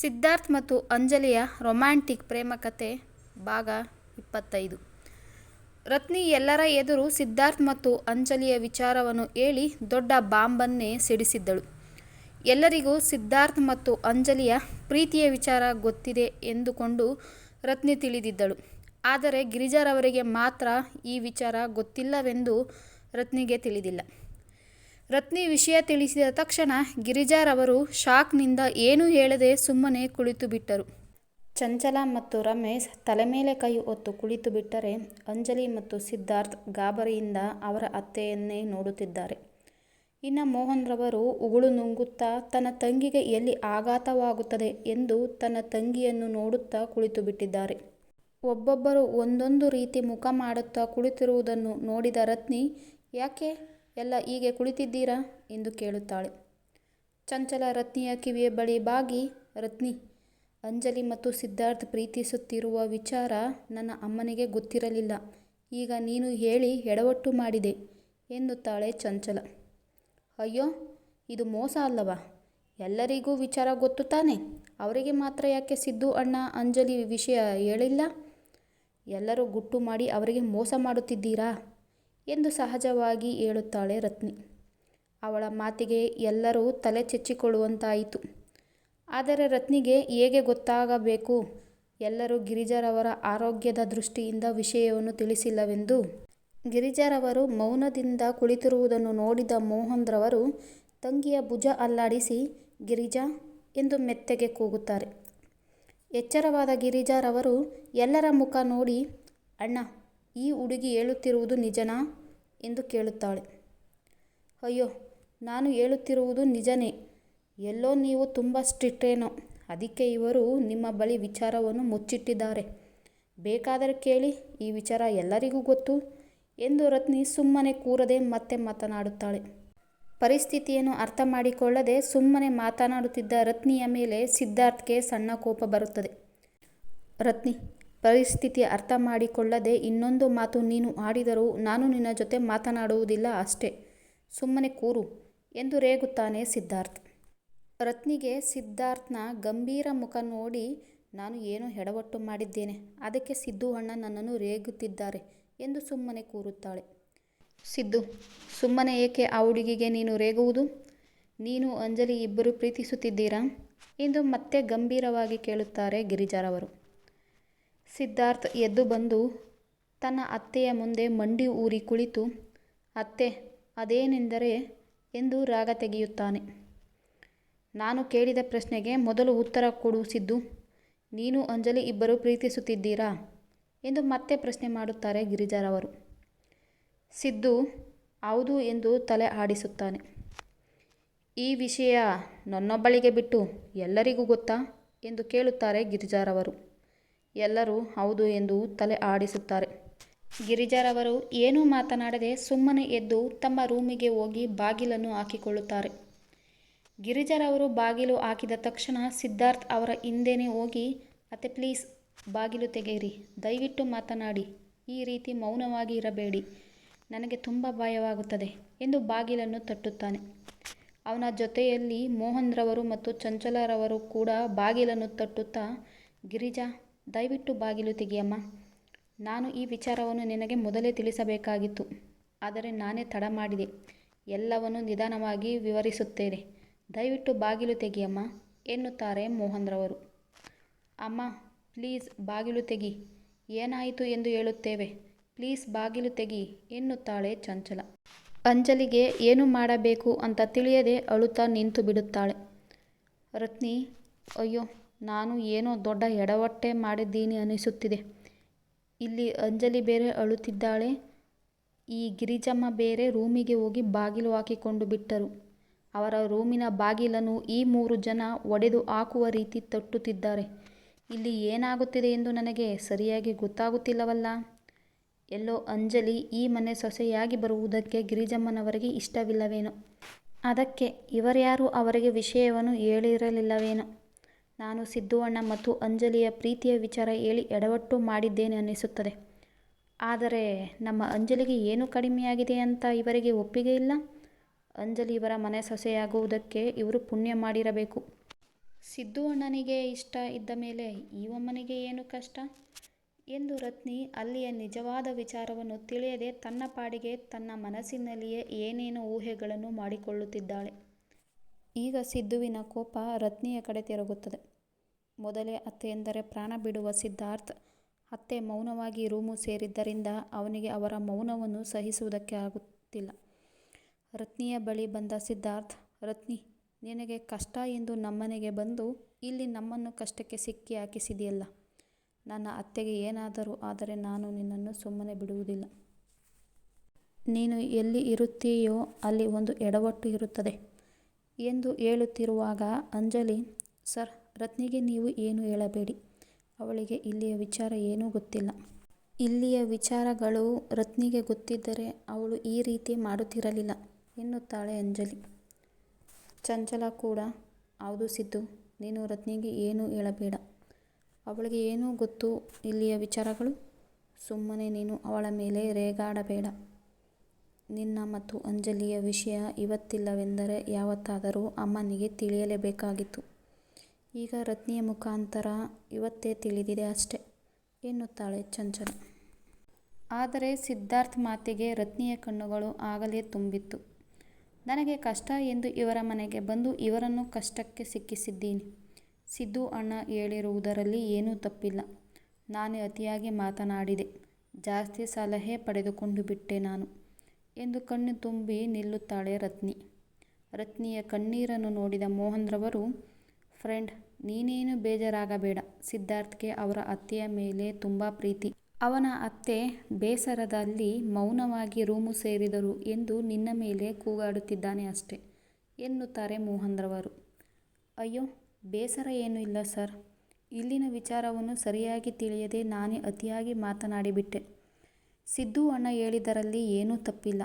ಸಿದ್ಧಾರ್ಥ್ ಮತ್ತು ಅಂಜಲಿಯ ರೊಮ್ಯಾಂಟಿಕ್ ಪ್ರೇಮ ಕಥೆ ಭಾಗ ಇಪ್ಪತ್ತೈದು ರತ್ನಿ ಎಲ್ಲರ ಎದುರು ಸಿದ್ಧಾರ್ಥ್ ಮತ್ತು ಅಂಜಲಿಯ ವಿಚಾರವನ್ನು ಹೇಳಿ ದೊಡ್ಡ ಬಾಂಬನ್ನೇ ಸಿಡಿಸಿದ್ದಳು. ಎಲ್ಲರಿಗೂ ಸಿದ್ಧಾರ್ಥ್ ಮತ್ತು ಅಂಜಲಿಯ ಪ್ರೀತಿಯ ವಿಚಾರ ಗೊತ್ತಿದೆ ಎಂದುಕೊಂಡು ರತ್ನಿ ತಿಳಿದಿದ್ದಳು. ಆದರೆ ಗಿರಿಜಾರವರಿಗೆ ಮಾತ್ರ ಈ ವಿಚಾರ ಗೊತ್ತಿಲ್ಲವೆಂದು ರತ್ನಿಗೆ ತಿಳಿದಿಲ್ಲ. ರತ್ನಿ ವಿಷಯ ತಿಳಿಸಿದ ತಕ್ಷಣ ಗಿರಿಜಾರವರು ಶಾಕ್ನಿಂದ ಏನೂ ಹೇಳದೆ ಸುಮ್ಮನೆ ಕುಳಿತುಬಿಟ್ಟರು. ಚಂಚಲ ಮತ್ತು ರಮೇಶ್ ತಲೆ ಮೇಲೆ ಕೈ ಹೊತ್ತು ಕುಳಿತುಬಿಟ್ಟರೆ ಅಂಜಲಿ ಮತ್ತು ಸಿದ್ಧಾರ್ಥ್ ಗಾಬರಿಯಿಂದ ಅವರ ಅತ್ತೆಯನ್ನೇ ನೋಡುತ್ತಿದ್ದಾರೆ. ಇನ್ನು ಮೋಹನ್ ರವರು ಉಗುಳು ನುಂಗುತ್ತಾ ತನ್ನ ತಂಗಿಗೆ ಎಲ್ಲಿ ಆಘಾತವಾಗುತ್ತದೆ ಎಂದು ತನ್ನ ತಂಗಿಯನ್ನು ನೋಡುತ್ತಾ ಕುಳಿತುಬಿಟ್ಟಿದ್ದಾರೆ. ಒಬ್ಬೊಬ್ಬರು ಒಂದೊಂದು ರೀತಿ ಮುಖ ಮಾಡುತ್ತಾ ಕುಳಿತಿರುವುದನ್ನು ನೋಡಿದ ರತ್ನಿ, ಯಾಕೆ ಎಲ್ಲ ಹೀಗೆ ಕುಳಿತಿದ್ದೀರಾ ಎಂದು ಕೇಳುತ್ತಾಳೆ. ಚಂಚಲ ರತ್ನಿಯ ಕಿವಿಯ ಬಳಿ ಬಾಗಿ ರತ್ನಿ, ಅಂಜಲಿ ಮತ್ತು ಸಿದ್ಧಾರ್ಥ್ ಪ್ರೀತಿಸುತ್ತಿರುವ ವಿಚಾರ ನನ್ನ ಅಮ್ಮನಿಗೆ ಗೊತ್ತಿರಲಿಲ್ಲ. ಈಗ ನೀನು ಹೇಳಿ ಎಡವಟ್ಟು ಮಾಡಿದೆ ಎನ್ನುತ್ತಾಳೆ ಚಂಚಲ. ಅಯ್ಯೋ ಇದು ಮೋಸ ಅಲ್ಲವಾ? ಎಲ್ಲರಿಗೂ ವಿಚಾರ ಗೊತ್ತು ತಾನೆ ಅವರಿಗೆ ಮಾತ್ರ ಯಾಕೆ ಸಿದ್ದು ಅಣ್ಣ ಅಂಜಲಿ ವಿಷಯ ಹೇಳಿಲ್ಲ? ಎಲ್ಲರೂ ಗುಟ್ಟು ಮಾಡಿ ಅವರಿಗೆ ಮೋಸ ಮಾಡುತ್ತಿದ್ದೀರಾ ಎಂದು ಸಹಜವಾಗಿ ಹೇಳುತ್ತಾಳೆ ರತ್ನಿ. ಅವಳ ಮಾತಿಗೆ ಎಲ್ಲರೂ ತಲೆ ಚೆಚ್ಚಿಕೊಳ್ಳುವಂತಾಯಿತು. ಆದರೆ ರತ್ನಿಗೆ ಹೇಗೆ ಗೊತ್ತಾಗಬೇಕು? ಎಲ್ಲರೂ ಗಿರಿಜಾರವರ ಆರೋಗ್ಯದ ದೃಷ್ಟಿಯಿಂದ ವಿಷಯವನ್ನು ತಿಳಿಸಿಲ್ಲವೆಂದು. ಗಿರಿಜಾರವರು ಮೌನದಿಂದ ಕುಳಿತಿರುವುದನ್ನು ನೋಡಿದ ಮೋಹನ್ರವರು ತಂಗಿಯ ಭುಜ ಅಲ್ಲಾಡಿಸಿ, ಗಿರಿಜಾ ಎಂದು ಮೆತ್ತಗೆ ಕೂಗುತ್ತಾರೆ. ಎಚ್ಚರವಾದ ಗಿರಿಜಾರವರು ಎಲ್ಲರ ಮುಖ ನೋಡಿ, ಅಣ್ಣ ಈ ಹುಡುಗಿ ಹೇಳುತ್ತಿರುವುದು ನಿಜನಾ ಎಂದು ಕೇಳುತ್ತಾಳೆ. ಅಯ್ಯೋ ನಾನು ಹೇಳುತ್ತಿರುವುದು ನಿಜನೇ ಎಲ್ಲೋ ನೀವು ತುಂಬ ಸ್ಟ್ರಿಕ್ಟೇನೋ ಅದಕ್ಕೆ ಇವರು ನಿಮ್ಮ ಬಳಿ ವಿಚಾರವನ್ನು ಮುಚ್ಚಿಟ್ಟಿದ್ದಾರೆ. ಬೇಕಾದರೆ ಕೇಳಿ ಈ ವಿಚಾರ ಎಲ್ಲರಿಗೂ ಗೊತ್ತು ಎಂದು ರತ್ನಿ ಸುಮ್ಮನೆ ಕೂರದೆ ಮತ್ತೆ ಮಾತನಾಡುತ್ತಾಳೆ. ಪರಿಸ್ಥಿತಿಯನ್ನು ಅರ್ಥ ಮಾಡಿಕೊಳ್ಳದೆ ಸುಮ್ಮನೆ ಮಾತನಾಡುತ್ತಿದ್ದ ರತ್ನಿಯ ಮೇಲೆ ಸಿದ್ಧಾರ್ಥ್ಗೆ ಸಣ್ಣ ಕೋಪ ಬರುತ್ತದೆ. ರತ್ನಿ, ಪರಿಸ್ಥಿತಿ ಅರ್ಥ ಮಾಡಿಕೊಳ್ಳದೆ ಇನ್ನೊಂದು ಮಾತು ನೀನು ಆಡಿದರೂ ನಾನು ನಿನ್ನ ಜೊತೆ ಮಾತನಾಡುವುದಿಲ್ಲ ಅಷ್ಟೇ. ಸುಮ್ಮನೆ ಕೂರು ಎಂದು ರೇಗುತ್ತಾನೆ ಸಿದ್ಧಾರ್ಥ್. ರತ್ನಿಗೆ ಸಿದ್ಧಾರ್ಥ್ನ ಗಂಭೀರ ಮುಖ ನೋಡಿ ನಾನು ಏನೋ ಎಡವಟ್ಟು ಮಾಡಿದ್ದೇನೆ ಅದಕ್ಕೆ ಸಿದ್ದು ಅಣ್ಣ ನನ್ನನ್ನು ರೇಗುತ್ತಿದ್ದಾರೆ ಎಂದು ಸುಮ್ಮನೆ ಕೂರುತ್ತಾಳೆ. ಸಿದ್ದು, ಸುಮ್ಮನೆ ಏಕೆ ಆ ಹುಡುಗಿಗೆ ನೀನು ರೇಗುವುದು? ನೀನು ಅಂಜಲಿ ಇಬ್ಬರು ಪ್ರೀತಿಸುತ್ತಿದ್ದೀರಾ ಎಂದು ಮತ್ತೆ ಗಂಭೀರವಾಗಿ ಕೇಳುತ್ತಾರೆ ಗಿರಿಜಾರವರು. ಸಿದ್ಧಾರ್ಥ್ ಎದ್ದು ಬಂದು ತನ್ನ ಅತ್ತೆಯ ಮುಂದೆ ಮಂಡಿ ಊರಿ ಕುಳಿತು ಅತ್ತೆ ಅದೇನೆಂದರೆ ಎಂದು ರಾಗ ತೆಗೆಯುತ್ತಾನೆ. ನಾನು ಕೇಳಿದ ಪ್ರಶ್ನೆಗೆ ಮೊದಲು ಉತ್ತರ ಕೊಡು ಸಿದ್ದು, ನೀನು ಅಂಜಲಿ ಇಬ್ಬರು ಪ್ರೀತಿಸುತ್ತಿದ್ದೀರಾ ಎಂದು ಮತ್ತೆ ಪ್ರಶ್ನೆ ಮಾಡುತ್ತಾರೆ ಗಿರಿಜಾರವರು. ಸಿದ್ದು ಹೌದು ಎಂದು ತಲೆ ಆಡಿಸುತ್ತಾನೆ. ಈ ವಿಷಯ ನನ್ನೊಬ್ಬಳಿಗೆ ಬಿಟ್ಟು ಎಲ್ಲರಿಗೂ ಗೊತ್ತಾ ಎಂದು ಕೇಳುತ್ತಾರೆ ಗಿರಿಜಾರವರು. ಎಲ್ಲರೂ ಹೌದು ಎಂದು ತಲೆ ಆಡಿಸುತ್ತಾರೆ. ಗಿರಿಜಾರವರು ಏನೂ ಮಾತನಾಡದೆ ಸುಮ್ಮನೆ ಎದ್ದು ತಮ್ಮ ರೂಮಿಗೆ ಹೋಗಿ ಬಾಗಿಲನ್ನು ಹಾಕಿಕೊಳ್ಳುತ್ತಾರೆ. ಗಿರಿಜಾರವರು ಬಾಗಿಲು ಹಾಕಿದ ತಕ್ಷಣ ಸಿದ್ಧಾರ್ಥ್ ಅವರ ಹಿಂದೆನೇ ಹೋಗಿ, ಅತ್ತೆ ಪ್ಲೀಸ್, ಬಾಗಿಲು ತೆಗೆಯಿರಿ ದಯವಿಟ್ಟು ಮಾತನಾಡಿ ಈ ರೀತಿ ಮೌನವಾಗಿ ಇರಬೇಡಿ ನನಗೆ ತುಂಬ ಭಯವಾಗುತ್ತದೆ ಎಂದು ಬಾಗಿಲನ್ನು ತಟ್ಟುತ್ತಾನೆ. ಅವನ ಜೊತೆಯಲ್ಲಿ ಮೋಹನ್ರವರು ಮತ್ತು ಚಂಚಲರವರು ಕೂಡ ಬಾಗಿಲನ್ನು ತಟ್ಟುತ್ತಾ, ಗಿರಿಜಾ ದಯವಿಟ್ಟು ಬಾಗಿಲು ತೆಗೆಯಮ್ಮ. ನಾನು ಈ ವಿಚಾರವನ್ನು ನಿನಗೆ ಮೊದಲೇ ತಿಳಿಸಬೇಕಾಗಿತ್ತು. ಆದರೆ ನಾನೇ ತಡ ಮಾಡಿದೆ. ಎಲ್ಲವನ್ನು ನಿಧಾನವಾಗಿ ವಿವರಿಸುತ್ತೇನೆ. ದಯವಿಟ್ಟು ಬಾಗಿಲು ತೆಗೆಯಮ್ಮ, ಎನ್ನುತ್ತಾರೆ ಮೋಹನ್ರವರು ಅಮ್ಮ, ಪ್ಲೀಸ್ ಬಾಗಿಲು ತೆಗಿ ಏನಾಯಿತು ಎಂದು ಹೇಳುತ್ತೇವೆ ಪ್ಲೀಸ್ ಬಾಗಿಲು ತೆಗಿ, ಎನ್ನುತ್ತಾಳೆ ಚಂಚಲ. ಅಂಜಲಿಗೆ ಏನು ಮಾಡಬೇಕು ಅಂತ ತಿಳಿಯದೆ ಅಳುತ್ತಾ ನಿಂತು ಬಿಡುತ್ತಾಳೆ ರತ್ನಿ, ಅಯ್ಯೋ ನಾನು ಏನೋ ದೊಡ್ಡ ಎಡವಟ್ಟೆ ಮಾಡಿದ್ದೀನಿ ಅನಿಸುತ್ತಿದೆ. ಇಲ್ಲಿ ಅಂಜಲಿ ಬೇರೆ ಅಳುತ್ತಿದ್ದಾಳೆ ಈ ಗಿರಿಜಮ್ಮ ಬೇರೆ ರೂಮಿಗೆ ಹೋಗಿ ಬಾಗಿಲು ಹಾಕಿಕೊಂಡು ಬಿಟ್ಟರು. ಅವರ ರೂಮಿನ ಬಾಗಿಲನ್ನು ಈ ಮೂರು ಜನ ಒಡೆದು ಹಾಕುವ ರೀತಿ ತಟ್ಟುತ್ತಿದ್ದಾರೆ. ಇಲ್ಲಿ ಏನಾಗುತ್ತಿದೆ ಎಂದು ನನಗೆ ಸರಿಯಾಗಿ ಗೊತ್ತಾಗುತ್ತಿಲ್ಲವಲ್ಲ. ಎಲ್ಲೋ ಅಂಜಲಿ ಈ ಮನೆ ಸೊಸೆಯಾಗಿ ಬರುವುದಕ್ಕೆ ಗಿರಿಜಮ್ಮನವರಿಗೆ ಇಷ್ಟವಿಲ್ಲವೇನೋ. ಅದಕ್ಕೆ ಇವರ್ಯಾರೂ ಅವರಿಗೆ ವಿಷಯವನ್ನು ಹೇಳಿರಲಿಲ್ಲವೇನೋ. ನಾನು ಸಿದ್ದು ಅಣ್ಣ ಮತ್ತು ಅಂಜಲಿಯ ಪ್ರೀತಿಯ ವಿಚಾರ ಹೇಳಿ ಎಡವಟ್ಟು ಮಾಡಿದ್ದೇನೆ ಅನ್ನಿಸುತ್ತದೆ ಆದರೆ ನಮ್ಮ ಅಂಜಲಿಗೆ ಏನು ಕಡಿಮೆಯಾಗಿದೆ ಅಂತ ಇವರಿಗೆ ಒಪ್ಪಿಗೆ ಇಲ್ಲ. ಅಂಜಲಿ ಇವರ ಮನೆ ಸೊಸೆಯಾಗುವುದಕ್ಕೆ ಇವರು ಪುಣ್ಯ ಮಾಡಿರಬೇಕು. ಸಿದ್ದು ಅಣ್ಣನಿಗೆ ಇಷ್ಟ ಇದ್ದ ಮೇಲೆ ಈವಮ್ಮನಿಗೆ ಏನು ಕಷ್ಟ ಎಂದು ರತ್ನಿ ಅಲ್ಲಿಯ ನಿಜವಾದ ವಿಚಾರವನ್ನು ತಿಳಿಯದೆ ತನ್ನ ಪಾಡಿಗೆ ತನ್ನ ಮನಸ್ಸಿನಲ್ಲಿಯೇ ಏನೇನು ಊಹೆಗಳನ್ನು ಮಾಡಿಕೊಳ್ಳುತ್ತಿದ್ದಾಳೆ. ಈಗ ಸಿದ್ದುವಿನ ಕೋಪ ರತ್ನಿಯ ಕಡೆ ತಿರುಗುತ್ತದೆ. ಮೊದಲೇ ಅತ್ತೆಯೆಂದರೆ ಪ್ರಾಣ ಬಿಡುವ ಸಿದ್ಧಾರ್ಥ್ ಅತ್ತೆ ಮೌನವಾಗಿ ರೂಮು ಸೇರಿದ್ದರಿಂದ ಅವನಿಗೆ ಅವರ ಮೌನವನ್ನು ಸಹಿಸುವುದಕ್ಕೆ ಆಗುತ್ತಿಲ್ಲ. ರತ್ನಿಯ ಬಳಿ ಬಂದ ಸಿದ್ಧಾರ್ಥ್, ರತ್ನಿ, ನಿನಗೆ ಕಷ್ಟ ಎಂದು ನಮ್ಮನೆಗೆ ಬಂದು ಇಲ್ಲಿ ನಮ್ಮನ್ನು ಕಷ್ಟಕ್ಕೆ ಸಿಕ್ಕಿ ಹಾಕಿಸಿದೆಯಲ್ಲ ನನ್ನ ಅತ್ತೆಗೆ ಏನಾದರೂ ಆದರೆ ನಾನು ನಿನ್ನನ್ನು ಸುಮ್ಮನೆ ಬಿಡುವುದಿಲ್ಲ. ನೀನು ಎಲ್ಲಿ ಇರುತ್ತೀಯೋ ಅಲ್ಲಿ ಒಂದು ಎಡವಟ್ಟು ಇರುತ್ತದೆ ಎಂದು ಹೇಳುತ್ತಿರುವಾಗ ಅಂಜಲಿ, ಸರ್, ರತ್ನಿಗೆ ನೀವು ಏನೂ ಹೇಳಬೇಡಿ. ಅವಳಿಗೆ ಇಲ್ಲಿಯ ವಿಚಾರ ಏನೂ ಗೊತ್ತಿಲ್ಲ. ಇಲ್ಲಿಯ ವಿಚಾರಗಳು ರತ್ನಿಗೆ ಗೊತ್ತಿದ್ದರೆ ಅವಳು ಈ ರೀತಿ ಮಾಡುತ್ತಿರಲಿಲ್ಲ ಎನ್ನುತ್ತಾಳೆ ಅಂಜಲಿ. ಚಂಚಲ ಕೂಡ, ಹೌದು ಸಿದ್ದು, ನೀನು ರತ್ನಿಗೆ ಏನೂ ಹೇಳಬೇಡ. ಅವಳಿಗೆ ಏನು ಗೊತ್ತು ಇಲ್ಲಿಯ ವಿಚಾರಗಳು. ಸುಮ್ಮನೆ ನೀನು ಅವಳ ಮೇಲೆ ರೇಗಾಡಬೇಡ. ನಿನ್ನ ಮತ್ತು ಅಂಜಲಿಯ ವಿಷಯ ಇವತ್ತಿಲ್ಲವೆಂದರೆ ಯಾವತ್ತಾದರೂ ಅಮ್ಮನಿಗೆ ತಿಳಿಯಲೇಬೇಕಾಗಿತ್ತು. ಈಗ ರತ್ನಿಯ ಮುಖಾಂತರ ಇವತ್ತೇ ತಿಳಿದಿದೆ ಅಷ್ಟೆ ಎನ್ನುತ್ತಾಳೆ ಚಂಚಲ. ಆದರೆ ಸಿದ್ಧಾರ್ಥ್ ಮಾತಿಗೆ ರತ್ನಿಯ ಕಣ್ಣುಗಳು ಆಗಲೇ ತುಂಬಿತ್ತು. ನನಗೆ ಕಷ್ಟ ಎಂದು ಇವರ ಮನೆಗೆ ಬಂದು ಇವರನ್ನು ಕಷ್ಟಕ್ಕೆ ಸಿಕ್ಕಿಸಿದ್ದೀನಿ. ಸಿದ್ದು ಅಣ್ಣ ಹೇಳಿರುವುದರಲ್ಲಿ ಏನೂ ತಪ್ಪಿಲ್ಲ. ನಾನು ಅತಿಯಾಗಿ ಮಾತನಾಡಿದೆ. ಜಾಸ್ತಿ ಸಲಹೆ ಪಡೆದುಕೊಂಡು ಬಿಟ್ಟೆ ನಾನು ಎಂದು ಕಣ್ಣು ತುಂಬಿ ನಿಲ್ಲುತ್ತಾಳೆ ರತ್ನಿ. ರತ್ನಿಯ ಕಣ್ಣೀರನ್ನು ನೋಡಿದ ಮೋಹನ್ರವರು, ಫ್ರೆಂಡ್, ನೀನೇನೂ ಬೇಜಾರಾಗಬೇಡ. ಸಿದ್ಧಾರ್ಥ್ಗೆ ಅವರ ಅತ್ತೆಯ ಮೇಲೆ ತುಂಬ ಪ್ರೀತಿ. ಅವನ ಅತ್ತೆ ಬೇಸರದಲ್ಲಿ ಮೌನವಾಗಿ ರೂಮು ಸೇರಿದರು ಎಂದು ನಿನ್ನ ಮೇಲೆ ಕೂಗಾಡುತ್ತಿದ್ದಾನೆ ಅಷ್ಟೆ ಎನ್ನುತ್ತಾರೆ ಮೋಹನ್ರವರು. ಅಯ್ಯೋ, ಬೇಸರ ಏನೂ ಇಲ್ಲ ಸರ್. ಇಲ್ಲಿನ ವಿಚಾರವನ್ನು ಸರಿಯಾಗಿ ತಿಳಿಯದೆ ನಾನೇ ಅತಿಯಾಗಿ ಮಾತನಾಡಿಬಿಟ್ಟೆ. ಸಿದ್ದು ಅಣ್ಣ ಹೇಳಿದರಲ್ಲಿ ಏನೂ ತಪ್ಪಿಲ್ಲ.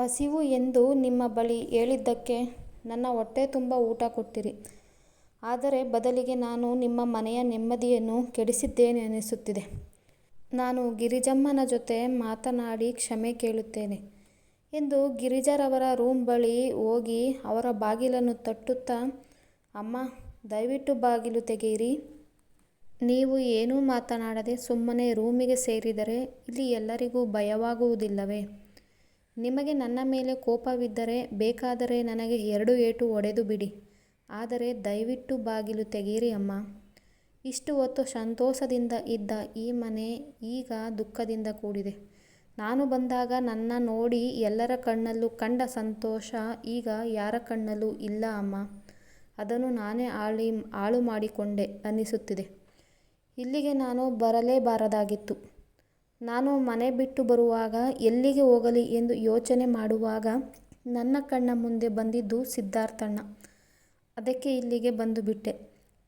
ಹಸಿವು ಎಂದು ನಿಮ್ಮ ಬಳಿ ಹೇಳಿದ್ದಕ್ಕೆ ನನ್ನ ಹೊಟ್ಟೆ ತುಂಬ ಊಟ ಕೊಟ್ಟಿರಿ. ಅದರ ಬದಲಿಗೆ ನಾನು ನಿಮ್ಮ ಮನೆಯ ನೆಮ್ಮದಿಯನ್ನು ಕೆಡಿಸಿದ್ದೇನೆ ಅನಿಸುತ್ತಿದೆ ನಾನು ಗಿರಿಜಮ್ಮನ ಜೊತೆ ಮಾತನಾಡಿ ಕ್ಷಮೆ ಕೇಳುತ್ತೇನೆ ಎಂದು ಗಿರಿಜಾರವರ ರೂಮ್ ಬಳಿ ಹೋಗಿ ಅವರ ಬಾಗಿಲನ್ನು ತಟ್ಟುತ್ತಾ, ಅಮ್ಮ ದಯವಿಟ್ಟು ಬಾಗಿಲು ತೆಗೆಯಿರಿ. ನೀವು ಏನೂ ಮಾತನಾಡದೆ ಸುಮ್ಮನೆ ರೂಮಿಗೆ ಸೇರಿದರೆ ಇಲ್ಲಿ ಎಲ್ಲರಿಗೂ ಭಯವಾಗುವುದಿಲ್ಲವೇ. ನಿಮಗೆ ನನ್ನ ಮೇಲೆ ಕೋಪವಿದ್ದರೆ ಬೇಕಾದರೆ ನನಗೆ ಎರಡು ಏಟು ಒಡೆದು ಬಿಡಿ. ಆದರೆ ದಯವಿಟ್ಟು ಬಾಗಿಲು ತೆಗೆಯಿರಿ ಅಮ್ಮ ಇಷ್ಟು ಹೊತ್ತು ಸಂತೋಷದಿಂದ ಇದ್ದ ಈ ಮನೆ ಈಗ ದುಃಖದಿಂದ ಕೂಡಿದೆ. ನಾನು ಬಂದಾಗ ನನ್ನ ನೋಡಿ ಎಲ್ಲರ ಕಣ್ಣಲ್ಲೂ ಕಂಡ ಸಂತೋಷ ಈಗ ಯಾರ ಕಣ್ಣಲ್ಲೂ ಇಲ್ಲ ಅಮ್ಮ ಅದನ್ನು ನಾನೇ ಆಳಿ ಹಾಳು ಮಾಡಿಕೊಂಡೆ ಅನ್ನಿಸುತ್ತಿದೆ. ಇಲ್ಲಿಗೆ ನಾನು ಬರಲೇಬಾರದಾಗಿತ್ತು. ನಾನು ಮನೆ ಬಿಟ್ಟು ಬರುವಾಗ ಎಲ್ಲಿಗೆ ಹೋಗಲಿ ಎಂದು ಯೋಚನೆ ಮಾಡುವಾಗ ನನ್ನ ಕಣ್ಣ ಮುಂದೆ ಬಂದಿದ್ದು ಸಿದ್ಧಾರ್ಥಣ್ಣ. ಅದಕ್ಕೆ ಇಲ್ಲಿಗೆ ಬಂದುಬಿಟ್ಟೆ.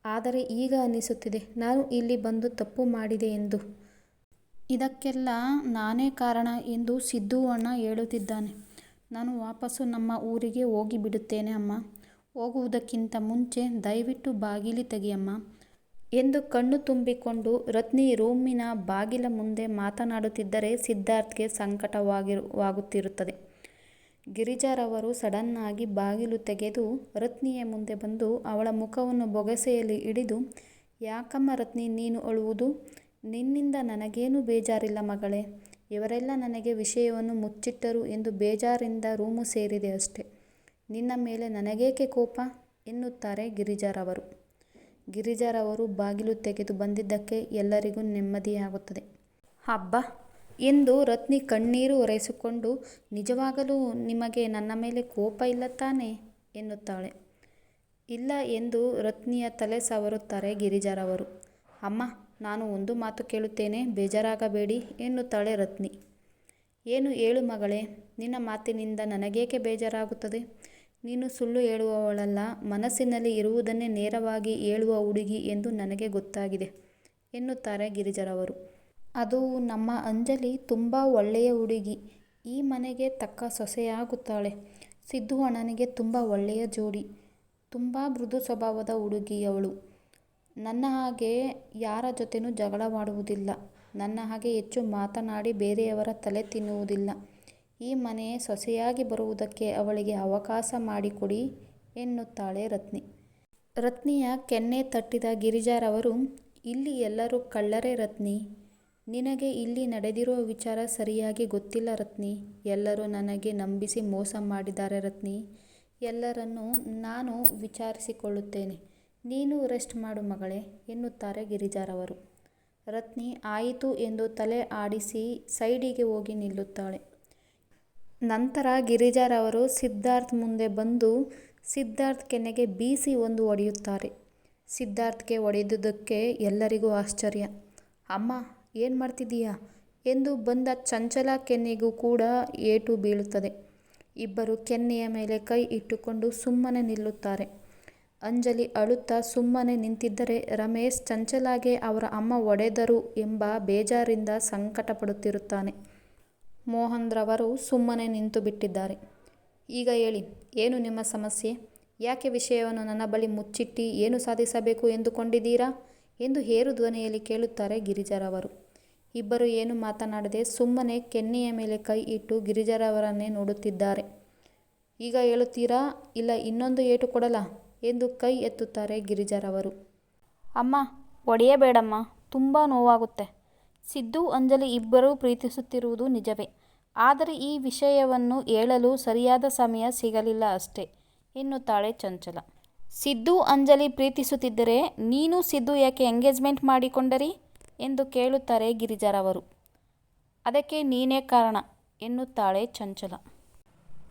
ಆದರೆ ಈಗ ಅನ್ನಿಸುತ್ತಿದೆ, ನಾನು ಇಲ್ಲಿ ಬಂದು ತಪ್ಪು ಮಾಡಿದೆ ಎಂದು. ಇದಕ್ಕೆಲ್ಲ ನಾನೇ ಕಾರಣ ಎಂದು ಸಿದ್ದು ಅಣ್ಣ ಹೇಳುತ್ತಿದ್ದಾನೆ. ನಾನು ವಾಪಸ್ಸು ನಮ್ಮ ಊರಿಗೆ ಹೋಗಿಬಿಡುತ್ತೇನೆ ಅಮ್ಮ ಹೋಗುವುದಕ್ಕಿಂತ ಮುಂಚೆ ದಯವಿಟ್ಟು ಬಾಗಿಲಿ ತೆಗೆಯಮ್ಮ ಎಂದು ಕಣ್ಣು ತುಂಬಿಕೊಂಡು ರತ್ನಿ ರೂಮಿನ ಬಾಗಿಲ ಮುಂದೆ ಮಾತನಾಡುತ್ತಿದ್ದರೆ ಸಿದ್ಧಾರ್ಥ್ಗೆ ಸಂಕಟವಾಗುತ್ತಿರುತ್ತದೆ. ಗಿರಿಜಾರವರು ಸಡನ್ನಾಗಿ ಬಾಗಿಲು ತೆಗೆದು ರತ್ನಿಯ ಮುಂದೆ ಬಂದು ಅವಳ ಮುಖವನ್ನು ಬೊಗಸೆಯಲ್ಲಿ ಹಿಡಿದು, ಯಾಕಮ್ಮ ರತ್ನಿ ನೀನು ಅಳುವುದು. ನಿನ್ನಿಂದ ನನಗೇನು ಬೇಜಾರಿಲ್ಲ ಮಗಳೇ. ಇವರೆಲ್ಲ ನನಗೆ ವಿಷಯವನ್ನು ಮುಚ್ಚಿಟ್ಟರು ಎಂದು ಬೇಜಾರಿಂದ ರೂಮು ಸೇರಿದೆ ಅಷ್ಟೆ. ನಿನ್ನ ಮೇಲೆ ನನಗೇಕೆ ಕೋಪ ಎನ್ನುತ್ತಾರೆ ಗಿರಿಜಾರವರು. ಗಿರಿಜಾರವರು ಬಾಗಿಲು ತೆಗೆದು ಬಂದಿದ್ದಕ್ಕೆ ಎಲ್ಲರಿಗೂ ನೆಮ್ಮದಿಯಾಗುತ್ತದೆ. ಅಬ್ಬಾ ಎಂದು ರತ್ನಿ ಕಣ್ಣೀರು ಒರೆಸಿಕೊಂಡು, ನಿಜವಾಗಲೂ ನಿಮಗೆ ನನ್ನ ಮೇಲೆ ಕೋಪ ಇಲ್ಲ ತಾನೆ ಎನ್ನುತ್ತಾಳೆ. ಇಲ್ಲ ಎಂದು ರತ್ನಿಯ ತಲೆ ಸವರುತ್ತಾರೆ ಗಿರಿಜಾರವರು. ಅಮ್ಮ ನಾನು ಒಂದು ಮಾತು ಕೇಳುತ್ತೇನೆ ಬೇಜಾರಾಗಬೇಡಿ ಎನ್ನುತ್ತಾಳೆ ರತ್ನಿ. ಏನು ಹೇಳು ಮಗಳೇ. ನಿನ್ನ ಮಾತಿನಿಂದ ನನಗೇಕೆ ಬೇಜಾರಾಗುತ್ತದೆ. ನೀನು ಸುಳ್ಳು ಹೇಳುವವಳಲ್ಲ. ಮನಸ್ಸಿನಲ್ಲಿ ಇರುವುದನ್ನೇ ನೇರವಾಗಿ ಹೇಳುವ ಹುಡುಗಿ ಎಂದು ನನಗೆ ಗೊತ್ತಾಗಿದೆ ಎನ್ನುತ್ತಾರೆ ಗಿರಿಜಾರವರು. ಅದೂ ನಮ್ಮ ಅಂಜಲಿ ತುಂಬ ಒಳ್ಳೆಯ ಹುಡುಗಿ. ಈ ಮನೆಗೆ ತಕ್ಕ ಸೊಸೆಯಾಗುತ್ತಾಳೆ. ಸಿದ್ದು ಅಣ್ಣನಿಗೆ ತುಂಬ ಒಳ್ಳೆಯ ಜೋಡಿ. ತುಂಬ ಮೃದು ಸ್ವಭಾವದ ಹುಡುಗಿ ಅವಳು. ನನ್ನ ಹಾಗೆ ಯಾರ ಜೊತೆನೂ ಜಗಳವಾಡುವುದಿಲ್ಲ. ನನ್ನ ಹಾಗೆ ಹೆಚ್ಚು ಮಾತನಾಡಿ ಬೇರೆಯವರ ತಲೆ ತಿನ್ನುವುದಿಲ್ಲ. ಈ ಮನೆ ಸೊಸೆಯಾಗಿ ಬರುವುದಕ್ಕೆ ಅವಳಿಗೆ ಅವಕಾಶ ಮಾಡಿಕೊಡಿ ಎನ್ನುತ್ತಾಳೆ ರತ್ನಿ. ರತ್ನಿಯ ಕೆನ್ನೆ ತಟ್ಟಿದ ಗಿರಿಜಾರವರು, ಇಲ್ಲಿ ಎಲ್ಲರೂ ಕಳ್ಳರೆ ರತ್ನಿ. ನಿನಗೆ ಇಲ್ಲಿ ನಡೆದಿರೋ ವಿಚಾರ ಸರಿಯಾಗಿ ಗೊತ್ತಿಲ್ಲ ರತ್ನಿ. ಎಲ್ಲರೂ ನನಗೆ ನಂಬಿಸಿ ಮೋಸ ಮಾಡಿದ್ದಾರೆ ರತ್ನಿ. ಎಲ್ಲರನ್ನೂ ನಾನು ವಿಚಾರಿಸಿಕೊಳ್ಳುತ್ತೇನೆ. ನೀನು ರೆಸ್ಟ್ ಮಾಡು ಮಗಳೇ ಎನ್ನುತ್ತಾರೆ ಗಿರಿಜಾರವರು. ರತ್ನಿ ಆಯಿತು ಎಂದು ತಲೆ ಆಡಿಸಿ ಸೈಡಿಗೆ ಹೋಗಿ ನಿಲ್ಲುತ್ತಾಳೆ. ನಂತರ ಗಿರಿಜಾರವರು ಸಿದ್ಧಾರ್ಥ್ ಮುಂದೆ ಬಂದು ಸಿದ್ಧಾರ್ಥ್ ಕೆನೆಗೆ ಬೀಸಿ ಒಂದು ಹೊಡೆಯುತ್ತಾರೆ. ಸಿದ್ಧಾರ್ಥ್ಗೆ ಹೊಡೆದುದಕ್ಕೆ ಎಲ್ಲರಿಗೂ ಆಶ್ಚರ್ಯ. ಅಮ್ಮ ಏನ್ ಮಾಡ್ತಿದ್ದೀಯಾ ಎಂದು ಬಂದ ಚಂಚಲ ಕೆನ್ನೆಗೂ ಕೂಡ ಏಟು ಬೀಳುತ್ತದೆ. ಇಬ್ಬರು ಕೆನ್ನೆಯ ಮೇಲೆ ಕೈ ಇಟ್ಟುಕೊಂಡು ಸುಮ್ಮನೆ ನಿಲ್ಲುತ್ತಾರೆ. ಅಂಜಲಿ ಅಳುತ್ತಾ ಸುಮ್ಮನೆ ನಿಂತಿದ್ದರೆ ರಮೇಶ್ ಚಂಚಲಾಗೆ ಅವರ ಅಮ್ಮ ಒಡೆದರು ಎಂಬ ಬೇಜಾರಿಂದ ಸಂಕಟಪಡುತ್ತಿರುತ್ತಾನೆ. ಮೋಹನ್ರವರು ಸುಮ್ಮನೆ ನಿಂತು ಬಿಟ್ಟಿದ್ದಾರೆ ಈಗ ಹೇಳಿ, ಏನು ನಿಮ್ಮ ಸಮಸ್ಯೆ? ಯಾಕೆ ವಿಷಯವನ್ನು ನನ್ನ ಬಳಿ ಮುಚ್ಚಿಟ್ಟು ಏನು ಸಾಧಿಸಬೇಕು ಎಂದುಕೊಂಡಿದ್ದೀರಾ ಎಂದು ಹೇರು ಧ್ವನಿಯಲ್ಲಿ ಕೇಳುತ್ತಾರೆ ಗಿರಿಜಾರವರು. ಇಬ್ಬರೂ ಏನು ಮಾತನಾಡದೆ ಸುಮ್ಮನೆ ಕೆನ್ನೆಯ ಮೇಲೆ ಕೈ ಇಟ್ಟು ಗಿರಿಜಾರವರನ್ನೇ ನೋಡುತ್ತಿದ್ದಾರೆ. ಈಗ ಹೇಳುತ್ತೀರಾ ಇಲ್ಲ, ಇನ್ನೊಂದು ಏಟು ಕೊಡಲಾ ಎಂದು ಕೈ ಎತ್ತುತ್ತಾರೆ ಗಿರಿಜಾರವರು. ಅಮ್ಮ, ಒಡೆಯಬೇಡಮ್ಮ, ತುಂಬಾ ನೋವಾಗುತ್ತೆ. ಸಿದ್ದು, ಅಂಜಲಿ ಇಬ್ಬರೂ ಪ್ರೀತಿಸುತ್ತಿರುವುದು ನಿಜವೇ. ಆದರೆ ಈ ವಿಷಯವನ್ನು ಹೇಳಲು ಸರಿಯಾದ ಸಮಯ ಸಿಗಲಿಲ್ಲ ಅಷ್ಟೇ ಎನ್ನುತ್ತಾಳೆ ಚಂಚಲ. ಸಿದ್ದು, ಅಂಜಲಿ ಪ್ರೀತಿಸುತ್ತಿದ್ದರೆ ನೀನು ಸಿದ್ದು ಯಾಕೆ ಎಂಗೇಜ್ಮೆಂಟ್ ಮಾಡಿಕೊಂಡರಿ ಎಂದು ಕೇಳುತ್ತಾರೆ ಗಿರಿಜಾರವರು. ಅದಕ್ಕೆ ನೀನೇ ಕಾರಣ, ಎನ್ನುತ್ತಾಳೆ ಚಂಚಲ.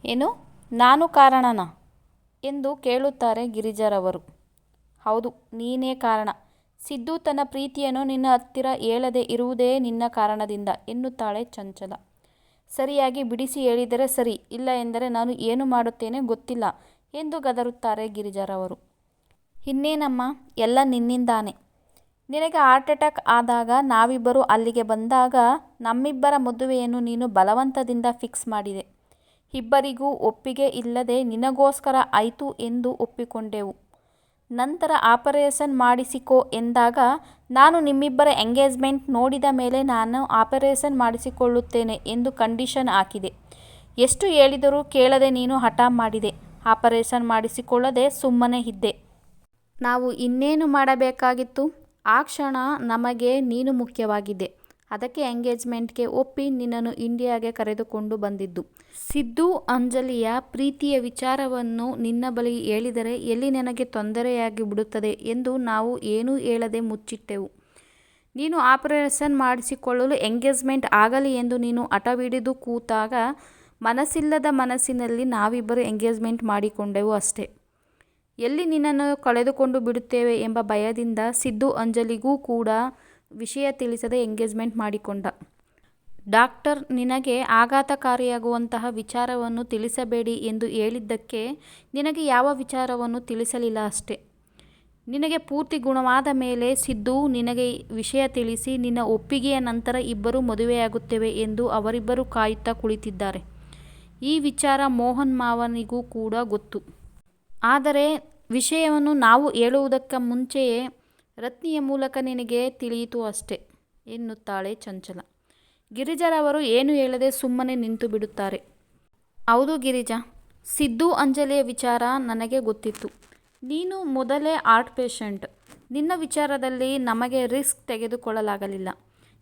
ಏನು ನಾನು ಕಾರಣನಾ ಎಂದು ಕೇಳುತ್ತಾರೆ ಗಿರಿಜಾರವರು. ಹೌದು, ನೀನೇ ಕಾರಣ. ಸಿದ್ದು ತನ್ನ ಪ್ರೀತಿಯನ್ನು ನಿನ್ನ ಹತ್ತಿರ ಹೇಳದೆ ಇರುವುದೇ ನಿನ್ನ ಕಾರಣದಿಂದ, ಎನ್ನುತ್ತಾಳೆ ಚಂಚಲ. ಸರಿಯಾಗಿ ಬಿಡಿಸಿ ಹೇಳಿದರೆ ಸರಿ, ಇಲ್ಲ ಎಂದರೆ ನಾನು ಏನು ಮಾಡುತ್ತೇನೆ ಗೊತ್ತಿಲ್ಲ, ಎಂದು ಗದರುತ್ತಾರೆ ಗಿರಿಜಾರವರು. ಇನ್ನೇನಮ್ಮ ಎಲ್ಲ ನಿನ್ನಿಂದಾನೇ. ನಿನಗೆ ಹಾರ್ಟ್ ಅಟ್ಯಾಕ್ ಆದಾಗ ನಾವಿಬ್ಬರೂ ಅಲ್ಲಿಗೆ ಬಂದಾಗ ನಮ್ಮಿಬ್ಬರ ಮದುವೆಯನ್ನು ನೀನು ಬಲವಂತದಿಂದ ಫಿಕ್ಸ್ ಮಾಡಿದೆ. ಇಬ್ಬರಿಗೂ ಒಪ್ಪಿಗೆ ಇಲ್ಲದೆ ನಿನಗೋಸ್ಕರ ಆಯಿತು ಎಂದು ಒಪ್ಪಿಕೊಂಡೆವು. ನಂತರ ಆಪರೇಷನ್ ಮಾಡಿಸಿಕೋ ಎಂದಾಗ ನಾನು ನಿಮ್ಮಿಬ್ಬರ ಎಂಗೇಜ್ಮೆಂಟ್ ನೋಡಿದ ಮೇಲೆ ನಾನು ಆಪರೇಷನ್ ಮಾಡಿಸಿಕೊಳ್ಳುತ್ತೇನೆ ಎಂದು ಕಂಡೀಷನ್ ಹಾಕಿದೆ. ಎಷ್ಟು ಹೇಳಿದರೂ ಕೇಳದೆ ನೀನು ಹಠ ಮಾಡಿದೆ. ಆಪರೇಷನ್ ಮಾಡಿಸಿಕೊಳ್ಳದೆ ಸುಮ್ಮನೆ ಇದ್ದೆ. ನಾವು ಇನ್ನೇನು ಮಾಡಬೇಕಾಗಿತ್ತು. ಆ ಕ್ಷಣ ನಮಗೆ ನೀನು ಮುಖ್ಯವಾಗಿದೆ ಅದಕ್ಕೆ ಎಂಗೇಜ್ಮೆಂಟ್ಗೆ ಒಪ್ಪಿ ನಿನ್ನನ್ನು ಇಂಡಿಯಾಗೆ ಕರೆದುಕೊಂಡು ಬಂದಿದ್ದು. ಸಿದ್ದು ಅಂಜಲಿಯ ಪ್ರೀತಿಯ ವಿಚಾರವನ್ನು ನಿನ್ನ ಬಳಿ ಹೇಳಿದರೆ ಎಲ್ಲಿ ನನಗೆ ತೊಂದರೆಯಾಗಿ ಬಿಡುತ್ತದೆ ಎಂದು ನಾವು ಏನೂ ಹೇಳದೆ ಮುಚ್ಚಿಟ್ಟೆವು. ನೀನು ಆಪರೇಷನ್ ಮಾಡಿಸಿಕೊಳ್ಳಲು ಎಂಗೇಜ್ಮೆಂಟ್ ಆಗಲಿ ಎಂದು ನೀನು ಹಠವಿಡಿದು ಕೂತಾಗ ಮನಸ್ಸಿಲ್ಲದ ಮನಸ್ಸಿನಲ್ಲಿ ನಾವಿಬ್ಬರು ಎಂಗೇಜ್ಮೆಂಟ್ ಮಾಡಿಕೊಂಡೆವು ಅಷ್ಟೇ. ಎಲ್ಲಿ ನಿನ್ನನ್ನು ಕಳೆದುಕೊಂಡು ಬಿಡುತ್ತೇವೆ ಎಂಬ ಭಯದಿಂದ ಸಿದ್ದು ಅಂಜಲಿಗೂ ಕೂಡ ವಿಷಯ ತಿಳಿಸದೆ ಎಂಗೇಜ್ಮೆಂಟ್ ಮಾಡಿಕೊಂಡ. ಡಾಕ್ಟರ್, ನಿನಗೆ ಆಘಾತಕಾರಿಯಾಗುವಂತಹ ವಿಚಾರವನ್ನು ತಿಳಿಸಬೇಡಿ ಎಂದು ಹೇಳಿದ್ದಕ್ಕೆ ನಿನಗೆ ಯಾವ ವಿಚಾರವನ್ನು ತಿಳಿಸಲಿಲ್ಲ ಅಷ್ಟೆ ನಿನಗೆ ಪೂರ್ತಿ ಗುಣವಾದ ಮೇಲೆ ಸಿದ್ದು ನಿನಗೆ ವಿಷಯ ತಿಳಿಸಿ ನಿನ್ನ ಒಪ್ಪಿಗೆಯ ನಂತರ ಇಬ್ಬರೂ ಮದುವೆಯಾಗುತ್ತೇವೆ ಎಂದು ಅವರಿಬ್ಬರು ಕಾಯುತ್ತಾ ಕುಳಿತಿದ್ದಾರೆ. ಈ ವಿಚಾರ ಮೋಹನ್ ಮಾವನಿಗೂ ಕೂಡ ಗೊತ್ತು. ಆದರೆ ವಿಷಯವನ್ನು ನಾವು ಹೇಳುವುದಕ್ಕೆ ಮುಂಚೆಯೇ ರತ್ನಿಯ ಮೂಲಕ ನಿನಗೆ ತಿಳಿಯಿತು ಅಷ್ಟೇ ಎನ್ನುತ್ತಾಳೆ ಚಂಚಲ. ಗಿರಿಜರವರು ಏನು ಹೇಳದೆ ಸುಮ್ಮನೆ ನಿಂತು ಬಿಡುತ್ತಾರೆ ಹೌದು ಗಿರಿಜಾ, ಸಿದ್ದು ಅಂಜಲಿಯ ವಿಚಾರ ನನಗೆ ಗೊತ್ತಿತ್ತು. ನೀನು ಮೊದಲೇ ಆರ್ಟ್ ಪೇಷಂಟ್. ನಿನ್ನ ವಿಚಾರದಲ್ಲಿ ನಮಗೆ ರಿಸ್ಕ್ ತೆಗೆದುಕೊಳ್ಳಲಾಗಲಿಲ್ಲ.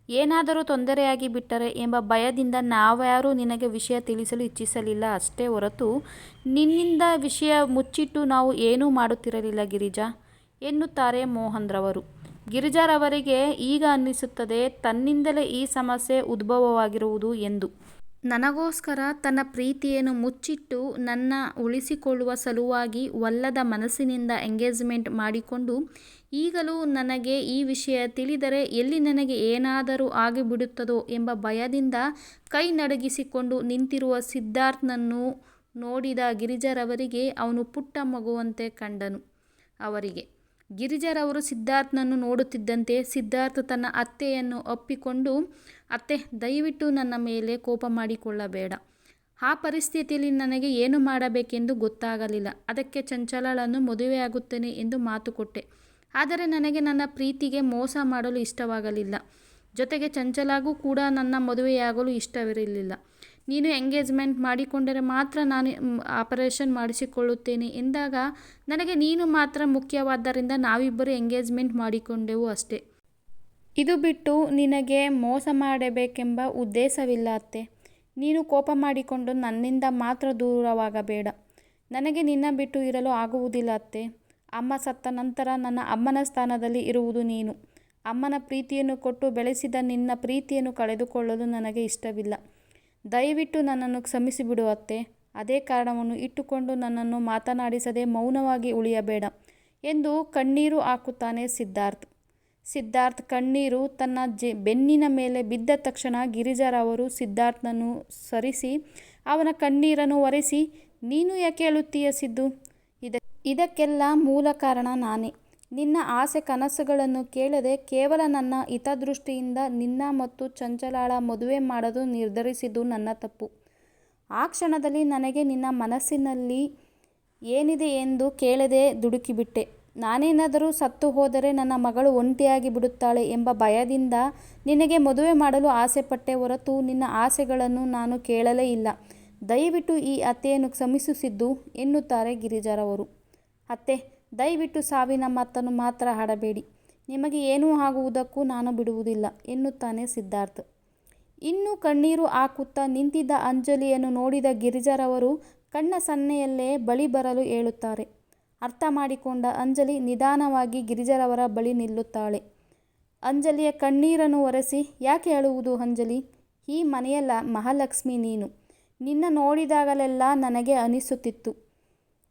ಏನಾದರೂ ತೊಂದರೆಯಾಗಿ ಬಿಟ್ಟರೆ ಎಂಬ ಭಯದಿಂದ ನಾವ್ಯಾರೂ ನಿನಗೆ ವಿಷಯ ತಿಳಿಸಲು ಇಚ್ಛಿಸಲಿಲ್ಲ ಅಷ್ಟೇ ಹೊರತು ನಿನ್ನಿಂದ ವಿಷಯ ಮುಚ್ಚಿಟ್ಟು ನಾವು ಏನೂ ಮಾಡುತ್ತಿರಲಿಲ್ಲ ಗಿರಿಜಾ, ಎನ್ನುತ್ತಾರೆ ಮೋಹನ್ರವರು. ಗಿರಿಜಾರವರಿಗೆ ಈಗ ಅನ್ನಿಸುತ್ತದೆ ತನ್ನಿಂದಲೇ ಈ ಸಮಸ್ಯೆ ಉದ್ಭವವಾಗಿರುವುದು ಎಂದು. ನನಗೋಸ್ಕರ ತನ್ನ ಪ್ರೀತಿಯನ್ನು ಮುಚ್ಚಿಟ್ಟು ನನ್ನ ಉಳಿಸಿಕೊಳ್ಳುವ ಸಲುವಾಗಿ ಒಲ್ಲದ ಮನಸ್ಸಿನಿಂದ ಎಂಗೇಜ್ಮೆಂಟ್ ಮಾಡಿಕೊಂಡು ಈಗಲೂ ನನಗೆ ಈ ವಿಷಯ ತಿಳಿದರೆ ಎಲ್ಲಿ ನನಗೆ ಏನಾದರೂ ಆಗಿಬಿಡುತ್ತದೋ ಎಂಬ ಭಯದಿಂದ ಕೈ ನಡಗಿಸಿಕೊಂಡು ನಿಂತಿರುವ ಸಿದ್ಧಾರ್ಥ್ನನ್ನು ನೋಡಿದ ಗಿರಿಜರವರಿಗೆ ಅವನು ಪುಟ್ಟ ಮಗುವಂತೆ ಕಂಡನು. ಅವರಿಗೆ, ಗಿರಿಜರವರು ಸಿದ್ಧಾರ್ಥ್ನನ್ನು ನೋಡುತ್ತಿದ್ದಂತೆ ಸಿದ್ಧಾರ್ಥ ತನ್ನ ಅತ್ತೆಯನ್ನು ಅಪ್ಪಿಕೊಂಡು ಅತ್ತೆ, ದಯವಿಟ್ಟು ನನ್ನ ಮೇಲೆ ಕೋಪ ಮಾಡಿಕೊಳ್ಳಬೇಡ. ಆ ಪರಿಸ್ಥಿತಿಯಲ್ಲಿ ನನಗೆ ಏನು ಮಾಡಬೇಕೆಂದು ಗೊತ್ತಾಗಲಿಲ್ಲ. ಅದಕ್ಕೆ ಚಂಚಲಳನ್ನು ಮದುವೆಯಾಗುತ್ತೇನೆ ಎಂದು ಮಾತು ಕೊಟ್ಟೆ. ಆದರೆ ನನಗೆ ನನ್ನ ಪ್ರೀತಿಗೆ ಮೋಸ ಮಾಡಲು ಇಷ್ಟವಾಗಲಿಲ್ಲ. ಜೊತೆಗೆ ಚಂಚಲಾಗೂ ಕೂಡ ನನ್ನ ಮದುವೆಯಾಗಲು ಇಷ್ಟವಿರಲಿಲ್ಲ. ನೀನು ಎಂಗೇಜ್ಮೆಂಟ್ ಮಾಡಿಕೊಂಡರೆ ಮಾತ್ರ ನಾನು ಆಪರೇಷನ್ ಮಾಡಿಸಿಕೊಳ್ಳುತ್ತೇನೆ ಎಂದಾಗ, ನನಗೆ ನೀನು ಮಾತ್ರ ಮುಖ್ಯವಾದ್ದರಿಂದ ನಾವಿಬ್ಬರು ಎಂಗೇಜ್ಮೆಂಟ್ ಮಾಡಿಕೊಂಡೆವು ಅಷ್ಟೇ ಇದು ಬಿಟ್ಟು ನಿನಗೆ ಮೋಸ ಮಾಡಬೇಕೆಂಬ ಉದ್ದೇಶವಿಲ್ಲ ಅತ್ತೆ. ನೀನು ಕೋಪ ಮಾಡಿಕೊಂಡು ನನ್ನಿಂದ ಮಾತ್ರ ದೂರವಾಗಬೇಡ. ನನಗೆ ನಿನ್ನ ಬಿಟ್ಟು ಇರಲು ಆಗುವುದಿಲ್ಲ ಅತ್ತೆ. ಅಮ್ಮ ಸತ್ತ ನಂತರ ನನ್ನ ಅಮ್ಮನ ಸ್ಥಾನದಲ್ಲಿ ಇರುವುದು ನೀನು. ಅಮ್ಮನ ಪ್ರೀತಿಯನ್ನು ಕೊಟ್ಟು ಬೆಳೆಸಿದ ನಿನ್ನ ಪ್ರೀತಿಯನ್ನು ಕಳೆದುಕೊಳ್ಳಲು ನನಗೆ ಇಷ್ಟವಿಲ್ಲ. ದಯವಿಟ್ಟು ನನ್ನನ್ನು ಕ್ಷಮಿಸಿಬಿಡು ಅತ್ತೆ. ಅದೇ ಕಾರಣವನ್ನು ಇಟ್ಟುಕೊಂಡು ನನ್ನನ್ನು ಮಾತನಾಡಿಸದೆ ಮೌನವಾಗಿ ಉಳಿಯಬೇಡ ಎಂದು ಕಣ್ಣೀರು ಹಾಕುತ್ತಾನೆ ಸಿದ್ಧಾರ್ಥ್. ಸಿದ್ಧಾರ್ಥ್ ಕಣ್ಣೀರು ತನ್ನ ಜೆ, ಬೆನ್ನಿನ ಮೇಲೆ ಬಿದ್ದ ತಕ್ಷಣ ಗಿರಿಜಾರವರು ಸಿದ್ಧಾರ್ಥನನ್ನು ಸರಿಸಿ, ಅವನ ಕಣ್ಣೀರನ್ನು ಒರೆಸಿ, ನೀನು ಯಾಕೆ ಹೇಳುತ್ತೀಯ ಸಿದ್ದು? ಇದ ಇದಕ್ಕೆಲ್ಲ ಮೂಲ ಕಾರಣ ನಾನೇ. ನಿನ್ನ ಆಸೆ ಕನಸುಗಳನ್ನು ಕೇಳದೆ ಕೇವಲ ನನ್ನ ಹಿತದೃಷ್ಟಿಯಿಂದ ನಿನ್ನ ಮತ್ತು ಚಂಚಲಾಳ ಮದುವೆ ಮಾಡಲು ನಿರ್ಧರಿಸಿದ್ದು ನನ್ನ ತಪ್ಪು. ಆ ಕ್ಷಣದಲ್ಲಿ ನನಗೆ ನಿನ್ನ ಮನಸ್ಸಿನಲ್ಲಿ ಏನಿದೆ ಎಂದು ಕೇಳದೆ ದುಡುಕಿಬಿಟ್ಟೆ. ನಾನೇನಾದರೂ ಸತ್ತು ಹೋದರೆ ನನ್ನ ಮಗಳು ಒಂಟಿಯಾಗಿ ಬಿಡುತ್ತಾಳೆ ಎಂಬ ಭಯದಿಂದ ನಿನಗೆ ಮದುವೆ ಮಾಡಲು ಆಸೆಪಟ್ಟೆ ಹೊರತು ನಿನ್ನ ಆಸೆಗಳನ್ನು ನಾನು ಕೇಳಲೇ ಇಲ್ಲ. ದಯವಿಟ್ಟು ಈ ಅತ್ತೆಯನ್ನು ಕ್ಷಮಿಸುತ್ತಿದ್ದು ಎನ್ನುತ್ತಾರೆ ಗಿರಿಜಾರವರು. ಅತ್ತೆ, ದಯವಿಟ್ಟು ಸಾವಿನ ಮಾತನ್ನು ಮಾತ್ರ ಹಾಡಬೇಡಿ. ನಿಮಗೆ ಏನೂ ಆಗುವುದಕ್ಕೂ ನಾನು ಬಿಡುವುದಿಲ್ಲ, ಎನ್ನುತ್ತಾನೆ ಸಿದ್ಧಾರ್ಥ್. ಇನ್ನೂ ಕಣ್ಣೀರು ಹಾಕುತ್ತಾ ನಿಂತಿದ್ದ ಅಂಜಲಿಯನ್ನು ನೋಡಿದ ಗಿರಿಜಾರವರು ಕಣ್ಣ ಸನ್ನೆಯಲ್ಲೇ ಬಳಿ ಬರಲು ಹೇಳುತ್ತಾರೆ ಅರ್ಥ ಮಾಡಿಕೊಂಡ ಅಂಜಲಿ ನಿಧಾನವಾಗಿ ಗಿರಿಜರವರ ಬಳಿ ನಿಲ್ಲುತ್ತಾಳೆ. ಅಂಜಲಿಯ ಕಣ್ಣೀರನ್ನು ಒರೆಸಿ, ಯಾಕೆ ಅಳುವುದು ಅಂಜಲಿ? ಈ ಮನೆಯ ಲ ಮಹಾಲಕ್ಷ್ಮಿ ನೀನು. ನಿನ್ನ ನೋಡಿದಾಗಲೆಲ್ಲ ನನಗೆ ಅನಿಸುತ್ತಿತ್ತು.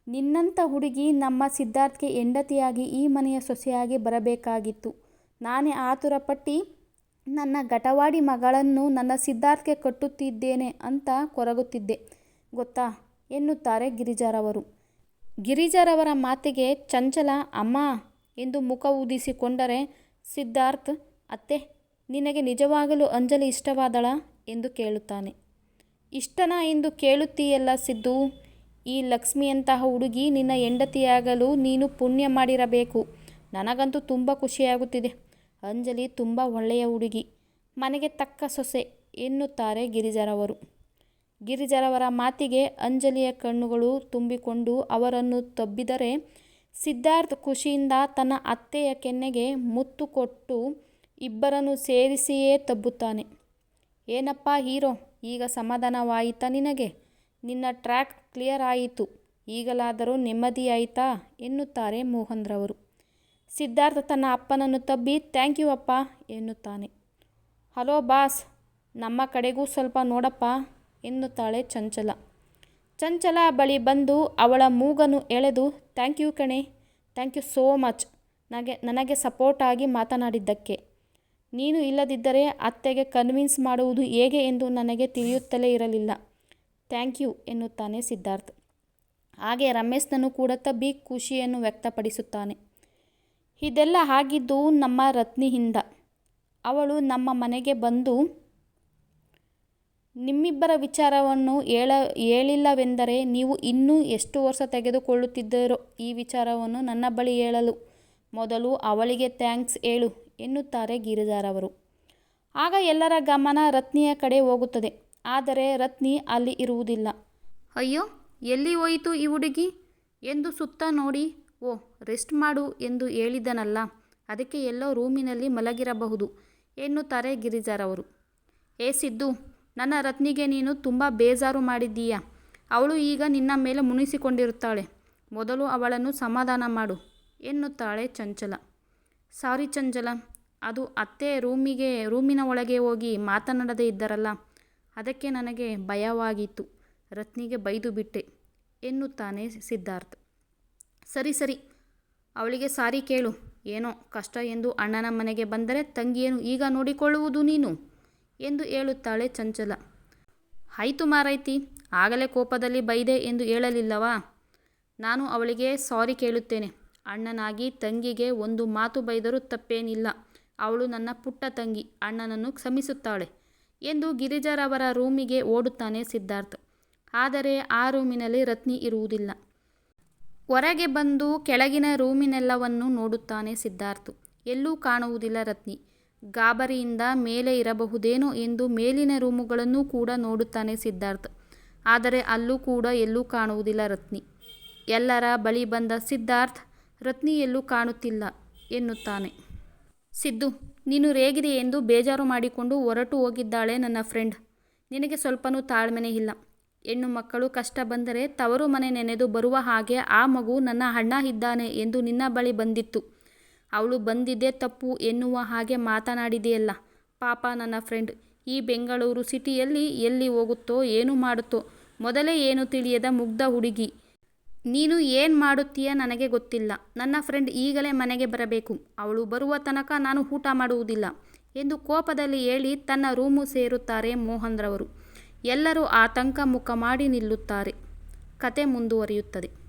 ನಿನ್ನಂಥ ಹುಡುಗಿ ನಮ್ಮ ಸಿದ್ಧಾರ್ಥ್ಗೆ ಹೆಂಡತಿಯಾಗಿ ಈ ಮನೆಯ ಸೊಸೆಯಾಗಿ ಬರಬೇಕಾಗಿತ್ತು. ನಾನೇ ಆತುರಪಟ್ಟು ನನ್ನ ಗಟವಾಡಿ ಮಗಳನ್ನು ನನ್ನ ಸಿದ್ಧಾರ್ಥ್ಗೆ ಕಟ್ಟುತ್ತಿದ್ದೇನೆ ಅಂತ ಕೊರಗುತ್ತಿದ್ದೆ. ಗೊತ್ತಾ? ಎನ್ನುತ್ತಾರೆ ಗಿರಿಜಾರವರು. ಗಿರಿಜಾರವರ ಮಾತಿಗೆ ಚಂಚಲ, ಅಮ್ಮ ಎಂದು ಮುಖ ಊದಿಸಿಕೊಂಡರೆ ಸಿದ್ಧಾರ್ಥ್, ಅತ್ತೆ, ನಿನಗೆ ನಿಜವಾಗಲೂ ಅಂಜಲಿ ಇಷ್ಟವಾದಳ? ಎಂದು ಕೇಳುತ್ತಾನೆ. ಇಷ್ಟನಾ ಎಂದು ಕೇಳುತ್ತೀಯಲ್ಲ ಸಿದ್ದು, ಈ ಲಕ್ಷ್ಮಿಯಂತಹ ಹುಡುಗಿ ನಿನ್ನ ಹೆಂಡತಿಯಾಗಲು ನೀನು ಪುಣ್ಯ ಮಾಡಿರಬೇಕು. ನನಗಂತೂ ತುಂಬ ಖುಷಿಯಾಗುತ್ತಿದೆ. ಅಂಜಲಿ ತುಂಬ ಒಳ್ಳೆಯ ಹುಡುಗಿ. ಮನೆಗೆ ತಕ್ಕ ಸೊಸೆ ಎನ್ನುತ್ತಾರೆ ಗಿರಿಜರವರು. ಗಿರಿಜರವರ ಮಾತಿಗೆ ಅಂಜಲಿಯ ಕಣ್ಣುಗಳು ತುಂಬಿಕೊಂಡು ಅವರನ್ನು ತಬ್ಬಿದರೆ ಸಿದ್ಧಾರ್ಥ್ ಖುಷಿಯಿಂದ ತನ್ನ ಅತ್ತೆಯ ಕೆನ್ನೆಗೆ ಮುತ್ತು ಕೊಟ್ಟು ಇಬ್ಬರನ್ನು ಸೇರಿಸಿಯೇ ತಬ್ಬುತ್ತಾನೆ. ಏನಪ್ಪ ಹೀರೋ, ಈಗ ಸಮಾಧಾನವಾಯಿತಾ ನಿನಗೆ? ನಿನ್ನ ಟ್ರ್ಯಾಕ್ ಕ್ಲಿಯರ್ ಆಯಿತು, ಈಗಲಾದರೂ ನೆಮ್ಮದಿಯಾಯಿತಾ? ಎನ್ನುತ್ತಾರೆ ಮೋಹನ್ರವರು. ಸಿದ್ಧಾರ್ಥ ತನ್ನ ಅಪ್ಪನನ್ನು ತಬ್ಬಿ, ಥ್ಯಾಂಕ್ ಯು ಅಪ್ಪ ಎನ್ನುತ್ತಾನೆ. ಹಲೋ ಬಾಸ್, ನಮ್ಮ ಕಡೆಗೂ ಸ್ವಲ್ಪ ನೋಡಪ್ಪ. ಎನ್ನುತ್ತಾಳೆ ಚಂಚಲ. ಚಂಚಲ ಬಳಿ ಬಂದು ಅವಳ ಮೂಗನ್ನು ಎಳೆದು ಥ್ಯಾಂಕ್ ಯು ಕಣೆ ಥ್ಯಾಂಕ್ ಯು ಸೋ ಮಚ್ ನನಗೆ ನನಗೆ ಸಪೋರ್ಟ್ ಆಗಿ ಮಾತನಾಡಿದ್ದಕ್ಕೆ. ನೀನು ಇಲ್ಲದಿದ್ದರೆ ಅತ್ತೆಗೆ ಕನ್ವಿನ್ಸ್ ಮಾಡುವುದು ಹೇಗೆ ಎಂದು ನನಗೆ ತಿಳಿಯುತ್ತಲೇ ಇರಲಿಲ್ಲ. ಥ್ಯಾಂಕ್ ಯು ಎನ್ನುತ್ತಾನೆ ಸಿದ್ಧಾರ್ಥ್. ಹಾಗೆ ರಮೇಶ್ನನ್ನು ಕೂಡ ತಬ್ಬಿ ಖುಷಿಯನ್ನು ವ್ಯಕ್ತಪಡಿಸುತ್ತಾನೆ. ಇದೆಲ್ಲ ಆಗಿದ್ದು ನಮ್ಮ ರತ್ನಿಯಿಂದ. ಅವಳು ನಮ್ಮ ಮನೆಗೆ ಬಂದು ನಿಮ್ಮಿಬ್ಬರ ವಿಚಾರವನ್ನು ಹೇಳ, ಹೇಳಿಲ್ಲವೆಂದರೆ ನೀವು ಇನ್ನೂ ಎಷ್ಟು ವರ್ಷ ತೆಗೆದುಕೊಳ್ಳುತ್ತಿದ್ದೀರೋ ಈ ವಿಚಾರವನ್ನು ನನ್ನ ಬಳಿ ಹೇಳಲು. ಮೊದಲು ಅವಳಿಗೆ ಥ್ಯಾಂಕ್ಸ್ ಹೇಳು, ಎನ್ನುತ್ತಾರೆ ಗಿರಿಜಾರವರು ಆಗ ಎಲ್ಲರ ಗಮನ ರತ್ನಿಯ ಕಡೆ ಹೋಗುತ್ತದೆ. ಆದರೆ ರತ್ನಿ ಅಲ್ಲಿ ಇರುವುದಿಲ್ಲ. ಅಯ್ಯೋ, ಎಲ್ಲಿ ಹೋಯಿತು ಈ ಹುಡುಗಿ? ಎಂದು ಸುತ್ತ ನೋಡಿ, ಓ, ರೆಸ್ಟ್ ಮಾಡು ಎಂದು ಹೇಳಿದನಲ್ಲ, ಅದಕ್ಕೆ ಎಲ್ಲೋ ರೂಮಿನಲ್ಲಿ ಮಲಗಿರಬಹುದು, ಎನ್ನುತ್ತಾರೆ ಗಿರಿಜಾರವರು ಏ ಸಿದ್ದು ನನ್ನ ರತ್ನಿಗೆ ನೀನು ತುಂಬ ಬೇಜಾರು ಮಾಡಿದ್ದೀಯ? ಅವಳು ಈಗ ನಿನ್ನ ಮೇಲೆ ಮುನಿಸಿಕೊಂಡಿರುತ್ತಾಳೆ. ಮೊದಲು ಅವಳನ್ನು ಸಮಾಧಾನ ಮಾಡು, ಎನ್ನುತ್ತಾಳೆ ಚಂಚಲ. ಸಾರಿ ಚಂಚಲ, ಅದು ಅತ್ತೆ ರೂಮಿಗೆ, ರೂಮಿನ ಒಳಗೆ ಹೋಗಿ ಮಾತನಾಡದೇ ಇದ್ದರಲ್ಲ, ಅದಕ್ಕೆ ನನಗೆ ಭಯವಾಗಿತ್ತು. ರತ್ನಿಗೆ ಬೈದು ಬಿಟ್ಟೆ, ಎನ್ನುತ್ತಾನೆ ಸಿದ್ಧಾರ್ಥ. ಸರಿ ಸರಿ, ಅವಳಿಗೆ ಸಾರಿ ಕೇಳು. ಏನೋ ಕಷ್ಟ ಎಂದು ಅಣ್ಣನ ಮನೆಗೆ ಬಂದರೆ ತಂಗಿಯನ್ನು ಈಗ ನೋಡಿಕೊಳ್ಳುವುದು ನೀನು? ಎಂದು ಹೇಳುತ್ತಾಳೆ ಚಂಚಲ. ಆಯಿತು ಮಾರೈತಿ, ಆಗಲೇ ಕೋಪದಲ್ಲಿ ಬೈದೆ ಎಂದು ಹೇಳಲಿಲ್ಲವಾ? ನಾನು ಅವಳಿಗೆ ಸಾರಿ ಕೇಳುತ್ತೇನೆ. ಅಣ್ಣನಾಗಿ ತಂಗಿಗೆ ಒಂದು ಮಾತು ಬೈದರೂ ತಪ್ಪೇನಿಲ್ಲ. ಅವಳು ನನ್ನ ಪುಟ್ಟ ತಂಗಿ, ಅಣ್ಣನನ್ನು ಕ್ಷಮಿಸುತ್ತಾಳೆ ಎಂದು ಗಿರಿಜಾರವರ ರೂಮಿಗೆ ಓಡುತ್ತಾನೆ ಸಿದ್ಧಾರ್ಥ. ಆದರೆ ಆ ರೂಮಿನಲ್ಲಿ ರತ್ನಿ ಇರುವುದಿಲ್ಲ. ಹೊರಗೆ ಬಂದು ಕೆಳಗಿನ ರೂಮಿನೆಲ್ಲವನ್ನು ನೋಡುತ್ತಾನೆ ಸಿದ್ಧಾರ್ಥ. ಎಲ್ಲೂ ಕಾಣುವುದಿಲ್ಲ ರತ್ನಿ. ಗಾಬರಿಯಿಂದ ಮೇಲೆ ಇರಬಹುದೇನೋ ಎಂದು ಮೇಲಿನ ರೂಮುಗಳನ್ನು ಕೂಡ ನೋಡುತ್ತಾನೆ ಸಿದ್ಧಾರ್ಥ್. ಆದರೆ ಅಲ್ಲೂ ಕೂಡ ಎಲ್ಲೂ ಕಾಣುವುದಿಲ್ಲ ರತ್ನಿ. ಎಲ್ಲರ ಬಳಿ ಬಂದ ಸಿದ್ಧಾರ್ಥ್ ರತ್ನಿ ಎಲ್ಲೂ ಕಾಣುತ್ತಿಲ್ಲ ಎನ್ನುತ್ತಾನೆ. ಸಿದ್ದು, ನೀನು ರೇಗಿದೆ ಎಂದು ಬೇಜಾರು ಮಾಡಿಕೊಂಡು ಹೊರಟು ಹೋಗಿದ್ದಾಳೆ ನನ್ನ ಫ್ರೆಂಡ್. ನಿನಗೆ ಸ್ವಲ್ಪನೂ ತಾಳ್ಮೆನೇ ಇಲ್ಲ. ಹೆಣ್ಣು ಮಕ್ಕಳು ಕಷ್ಟ ಬಂದರೆ ತವರು ಮನೆ ನೆನೆದು ಬರುವ ಹಾಗೆ ಆ ಮಗು ನನ್ನ ಅಣ್ಣ ಇದ್ದಾನೆ ಎಂದು ನಿನ್ನ ಬಳಿ ಬಂದಿತ್ತು. ಅವಳು ಬಂದಿದ್ದೇ ತಪ್ಪು ಎನ್ನುವ ಹಾಗೆ ಮಾತನಾಡಿದೆಯಲ್ಲ. ಪಾಪ ನನ್ನ ಫ್ರೆಂಡ್, ಈ ಬೆಂಗಳೂರು ಸಿಟಿಯಲ್ಲಿ ಎಲ್ಲಿ ಹೋಗುತ್ತೋ ಏನು ಮಾಡುತ್ತೋ, ಮೊದಲೇ ಏನು ತಿಳಿಯದ ಮುಗ್ಧ ಹುಡುಗಿ. ನೀನು ಏನು ಮಾಡುತ್ತೀಯ ನನಗೆ ಗೊತ್ತಿಲ್ಲ. ನನ್ನ ಫ್ರೆಂಡ್ ಈಗಲೇ ಮನೆಗೆ ಬರಬೇಕು. ಅವಳು ಬರುವ ತನಕ ನಾನು ಊಟ ಮಾಡುವುದಿಲ್ಲ ಎಂದು ಕೋಪದಲ್ಲಿ ಹೇಳಿ ತನ್ನ ರೂಮು ಸೇರುತ್ತಾರೆ ಮೋಹನ್ರವರು. ಎಲ್ಲರೂ ಆತಂಕ ಮುಖ ಮಾಡಿ ನಿಲ್ಲುತ್ತಾರೆ. ಕತೆ ಮುಂದುವರಿಯುತ್ತದೆ.